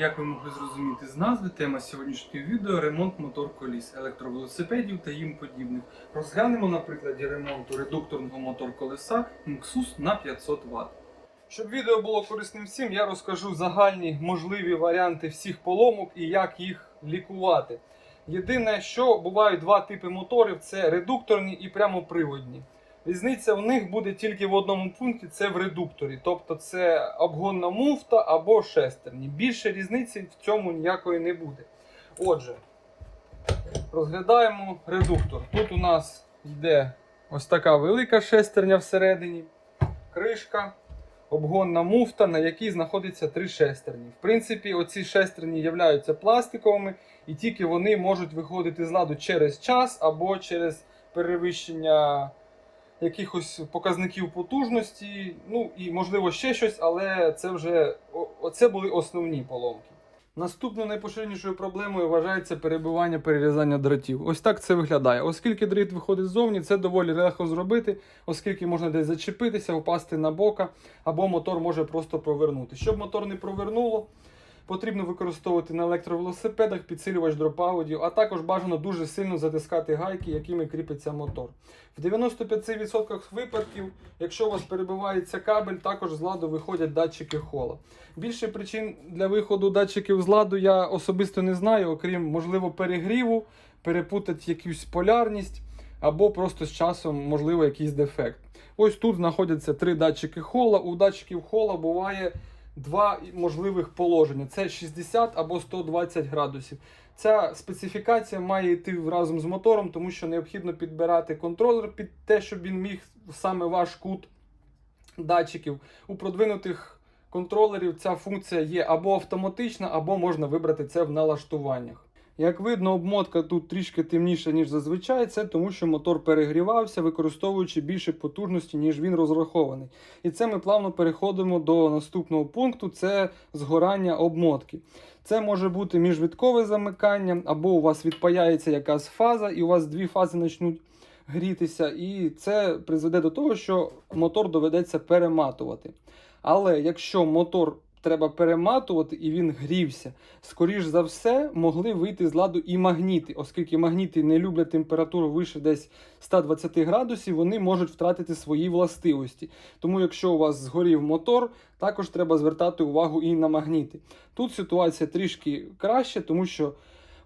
Як ви могли зрозуміти з назви, тема сьогоднішнього відео ремонт мотор коліс, електровелосипедів та їм подібних. Розглянемо на прикладі ремонту редукторного мотор колеса Nxus на 500 Вт. Щоб відео було корисним всім, я розкажу загальні можливі варіанти всіх поломок і як їх лікувати. Єдине, що бувають два типи моторів: це редукторні і прямоприводні. Різниця в них буде тільки в одному пункті це в редукторі. Тобто це обгонна муфта або шестерні. Більше різниці в цьому ніякої не буде. Отже, розглядаємо редуктор. Тут у нас йде ось така велика шестерня всередині, кришка, обгонна муфта, на якій знаходиться три шестерні. В принципі, оці шестерні являються пластиковими, і тільки вони можуть виходити з ладу через час або через перевищення якихось показників потужності, ну і можливо ще щось, але це вже оце були основні поломки. Наступною найпоширенішою проблемою вважається перебивання перерізання дротів. Ось так це виглядає. Оскільки дріт виходить ззовні, це доволі легко зробити, оскільки можна десь зачепитися, впасти на бока, або мотор може просто провернути. Щоб мотор не провернуло, потрібно використовувати на електровелосипедах підсилювач дропаудів, а також бажано дуже сильно затискати гайки, якими кріпиться мотор. В 95% випадків, якщо у вас перебивається кабель, також з ладу виходять датчики хола. Більше причин для виходу датчиків з ладу я особисто не знаю, окрім можливо перегріву, перепутати якусь полярність або просто з часом можливо якийсь дефект. Ось тут знаходяться три датчики хола. У датчиків хола буває два можливих положення: це 60 або 120 градусів. Ця специфікація має йти разом з мотором, тому що необхідно підбирати контролер під те, щоб він міг саме ваш кут датчиків. У продвинутих контролерів ця функція є або автоматична, або можна вибрати це в налаштуваннях. Як видно, обмотка тут трішки темніша, ніж зазвичай, це тому, що мотор перегрівався, використовуючи більше потужності, ніж він розрахований. І це ми плавно переходимо до наступного пункту: це згорання обмотки. Це може бути міжвідкове замикання, або у вас відпаяється якась фаза, і у вас дві фази почнуть грітися, і це призведе до того, що мотор доведеться перематувати. Але якщо мотор треба перематувати і він грівся, скоріш за все, могли вийти з ладу і магніти, оскільки магніти не люблять температуру вище десь 120 градусів, вони можуть втратити свої властивості. Тому, якщо у вас згорів мотор, також треба звертати увагу і на магніти. Тут ситуація трішки краще, тому що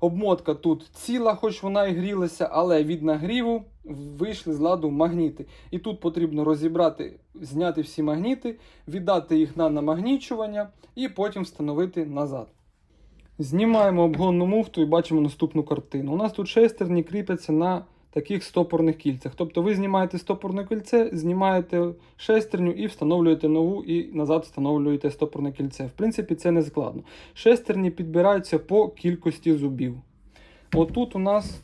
обмотка тут ціла, хоч вона і грілася, але від нагріву вийшли з ладу магніти. І тут потрібно розібрати, зняти всі магніти, віддати їх на намагнічування і потім встановити назад. Знімаємо обгонну муфту і бачимо наступну картину. У нас тут шестерні кріпляться на таких стопорних кільцях. Тобто ви знімаєте стопорне кільце, знімаєте шестерню і встановлюєте нову, і назад встановлюєте стопорне кільце. В принципі, це не складно. Шестерні підбираються по кількості зубів. Отут у нас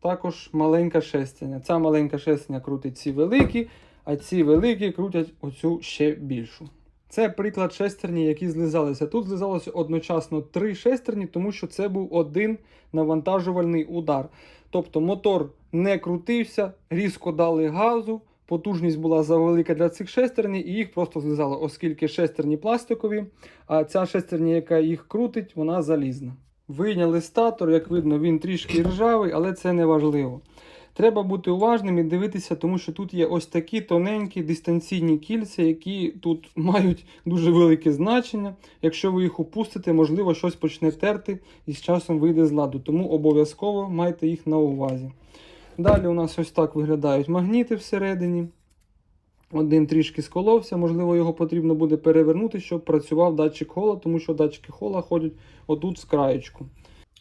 також маленька шестерня. Ця маленька шестерня крутить ці великі, а ці великі крутять оцю ще більшу. Це приклад шестерні, які злизалися. Тут злизалося одночасно три шестерні, тому що це був один навантажувальний удар. Тобто мотор не крутився, різко дали газу, потужність була завелика для цих шестерні, і їх просто злизало, оскільки шестерні пластикові, а ця шестерня, яка їх крутить, вона залізна. Вийняли статор, як видно, він трішки ржавий, але це не важливо. Треба бути уважним і дивитися, тому що тут є ось такі тоненькі дистанційні кільця, які тут мають дуже велике значення. Якщо ви їх упустите, можливо, щось почне терти і з часом вийде з ладу. Тому обов'язково майте їх на увазі. Далі у нас ось так виглядають магніти всередині. Один трішки сколовся, можливо, його потрібно буде перевернути, щоб працював датчик хола, тому що датчики хола ходять отут з краєчку.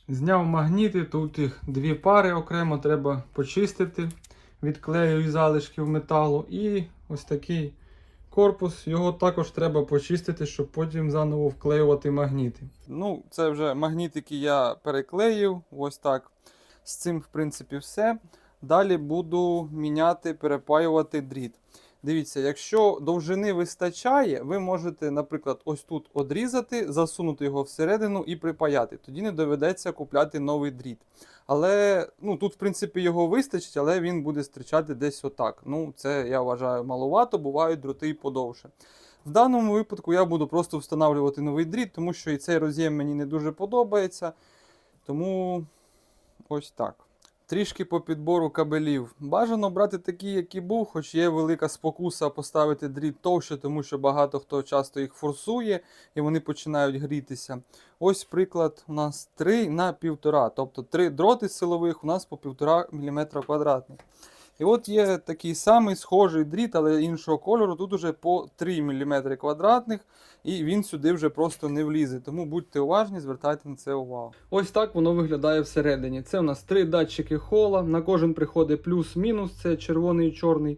Зняв магніти, тут їх дві пари окремо треба почистити, відклею залишків металу. І ось такий корпус, його також треба почистити, щоб потім заново вклеювати магніти. Ну, це вже магнітики я переклеїв, ось так. З цим, в принципі, все. Далі буду міняти, перепаювати дріт. Дивіться, якщо довжини вистачає, ви можете, наприклад, ось тут одрізати, засунути його всередину і припаяти. Тоді не доведеться купляти новий дріт. Але ну, тут, в принципі, його вистачить, але він буде стрічати десь отак. Ну, це я вважаю маловато, бувають дроти і подовше. В даному випадку я буду просто встановлювати новий дріт, тому що і цей роз'єм мені не дуже подобається. Тому ось так. Трішки по підбору кабелів. Бажано брати такі, які був, хоч є велика спокуса поставити дріт товще, тому що багато хто часто їх форсує і вони починають грітися. Ось приклад у нас 3 на 1,5. Тобто 3 дроти силових у нас по 1,5 мм квадратних. І от є такий самий схожий дріт, але іншого кольору. Тут уже по 3 мм квадратних, і він сюди вже просто не влізе. Тому будьте уважні, звертайте на це увагу. Ось так воно виглядає всередині. Це у нас три датчики хола. На кожен приходить плюс-мінус, це червоний і чорний.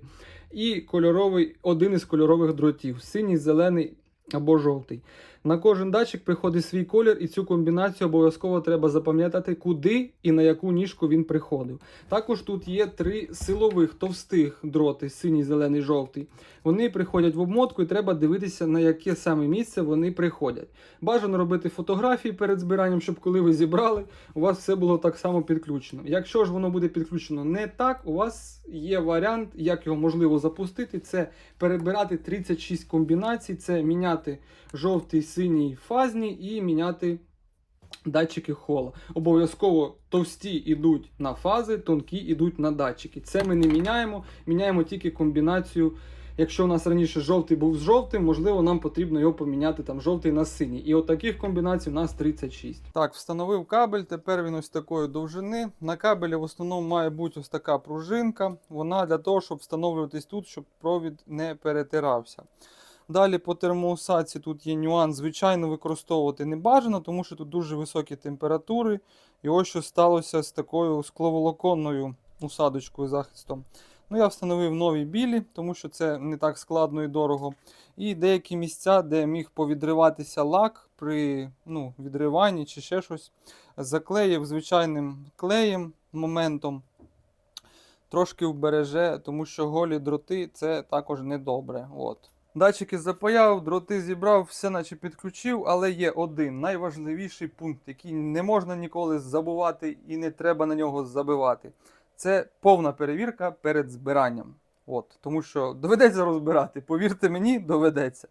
І кольоровий, один із кольорових дротів: синій, зелений або жовтий. На кожен датчик приходить свій колір, і цю комбінацію обов'язково треба запам'ятати, куди і на яку ніжку він приходив. Також тут є три силових товстих дроти: синій, зелений, жовтий. Вони приходять в обмотку, і треба дивитися, на яке саме місце вони приходять. Бажано робити фотографії перед збиранням, щоб коли ви зібрали, у вас все було так само підключено. Якщо ж воно буде підключено не так, у вас є варіант, як його можливо запустити. Це перебирати 36 комбінацій, це міняти жовтий, синій фазні і міняти датчики хола. Обов'язково товсті йдуть на фази, тонкі йдуть на датчики. Це ми не міняємо, міняємо тільки комбінацію. Якщо у нас раніше жовтий був з жовтим, можливо, нам потрібно його поміняти там жовтий на синій. І от таких комбінацій у нас 36. Так, встановив кабель, тепер він ось такої довжини. На кабелі в основному має бути ось така пружинка. Вона для того, щоб встановлюватись тут, щоб провід не перетирався. Далі по термоусадці тут є нюанс. Звичайно, використовувати не бажано, тому що тут дуже високі температури. І ось що сталося з такою скловолоконною усадочкою захистом. Ну, я встановив нові білі, тому що це не так складно і дорого. І деякі місця, де міг повідриватися лак при ну, відриванні чи ще щось, заклеїв звичайним клеєм моментом. Трошки вбереже, тому що голі дроти це також недобре. От. Датчики запаяв, дроти зібрав, все наче підключив, але є один найважливіший пункт, який не можна ніколи забувати і не треба на нього забивати. Це повна перевірка перед збиранням. От, тому що доведеться розбирати, повірте мені, доведеться.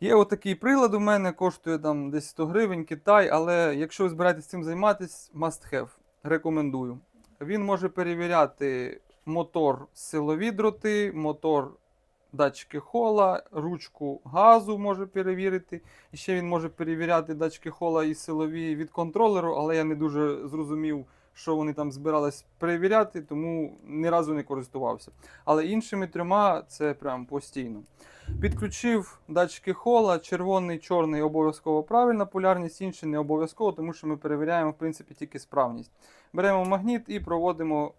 Є отакий прилад у мене, коштує там десь 100 гривень Китай, але якщо ви збираєтесь цим займатися, must have. Рекомендую. Він може перевіряти мотор силові дроти, мотор датчики хола, ручку газу може перевірити. І ще він може перевіряти датчики хола і силові від контролеру, але я не дуже зрозумів, що вони там збирались перевіряти, тому ні разу не користувався. Але іншими трьома це прям постійно. Підключив датчики хола, червоний, чорний обов'язково правильна полярність, інший не обов'язково, тому що ми перевіряємо в принципі тільки справність. Беремо магніт і проводимо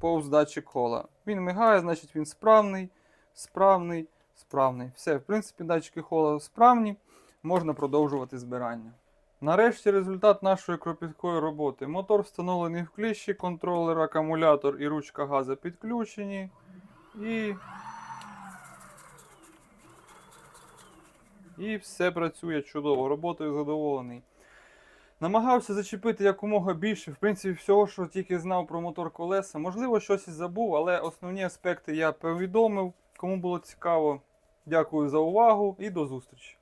повз датчик хола. Він мигає, значить він справний, справний, справний. Все, в принципі, датчики хола справні, можна продовжувати збирання. Нарешті результат нашої кропіткої роботи. Мотор встановлений в кліщі, контролер, акумулятор і ручка газу підключені. І І все працює чудово, роботою задоволений. Намагався зачепити якомога більше, в принципі, всього, що тільки знав про мотор колеса. Можливо, щось і забув, але основні аспекти я повідомив. Кому було цікаво, дякую за увагу і до зустрічі.